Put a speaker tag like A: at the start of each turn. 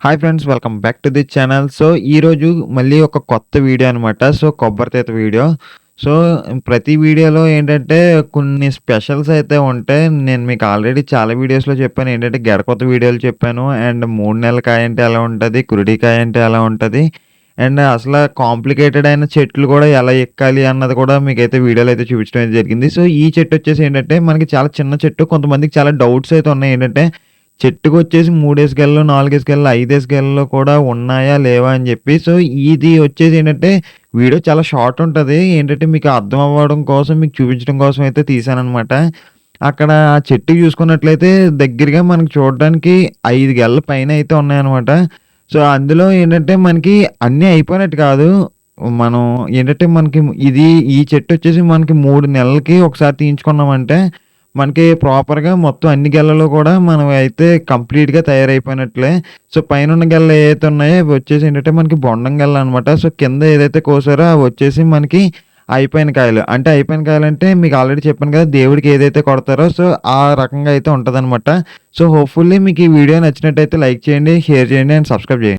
A: Hi friends welcome back to the channel. So, ఈరోజు మళ్ళీ ఒక కొత్త వీడియో అనమాట. సో, కొబ్బరి తీత వీడియో. సో, ప్రతి వీడియోలో ఏంటంటే కొన్ని స్పెషల్స్ అయితే ఉంటాయి. నేను మీకు ఆల్రెడీ చాలా వీడియోస్‌లో చెప్పాను. ఏంటంటే గడకొత్త వీడియోలు చెప్పాను. అండ్ మూడు నెలల కాయ అంటే ఎలా ఉంటుంది కురిడికాయ అంటే ఎలా ఉంటుంది అండ్ అసలు కాంప్లికేటెడ్ అయిన చెట్లు కూడా ఎలా ఎక్కాలి అన్నది కూడా మీకైతే వీడియోలో అయితే చూపించడం అయితే జరిగింది. సో, ఈ చెట్టు వచ్చేసి ఏంటంటే మనకి చాలా చిన్న చెట్టు. కొంతమందికి చాలా డౌట్స్ అయితే ఉన్నాయి. ఏంటంటే చెట్టుకొచ్చేసి 3 గెలలు, నాలుగేసి గెలలు, ఐదేసి గెలలు కూడా ఉన్నాయా? లేవా? అని చెప్పి. సో, ఇది వచ్చేసి ఏంటంటే వీడియో చాలా షార్ట్ ఉంటుంది ఏంటంటే మీకు అర్థం అవ్వడం కోసం, మీకు చూపించడం కోసం అయితే తీసానమాట అక్కడ ఆ చెట్టు చూసుకున్నట్లయితే దగ్గరగా మనకు చూడడానికి ఐదు గెలల పైన అయితే ఉన్నాయన్నమాట. సో, అందులో ఏంటంటే మనకి అన్నీ అయిపోయినట్టు కాదు. మనం ఏంటంటే మనకి ఇది ఈ చెట్టు వచ్చేసి మనకి మూడు నెలలకి ఒకసారి తీయించుకున్నామంటే మనకి ప్రాపర్‌గా మొత్తం అన్ని గెలలు కూడా మనం అయితే కంప్లీట్‌గా తయారైపోయినట్లే. సో, పైనున్న గెలలు ఏవైతే ఉన్నాయో అవి వచ్చేసి ఏంటంటే మనకి బొండం గెలలనమాట. సో, కింద ఏదైతే కోసారో అవి వచ్చేసి మనకి అయిపోయిన కాయలు. అంటే అయిపోయిన అంటే మీకు ఆల్రెడీ చెప్పాను కదా! దేవుడికి ఏదైతే కొడతారో సో, ఆ రకంగా అయితే ఉంటుంది సో, హోప్‌ఫుల్లీ మీకు ఈ వీడియో నచ్చినట్టయితే లైక్ చేయండి, షేర్ చేయండి అండ్ సబ్స్క్రైబ్ చేయండి.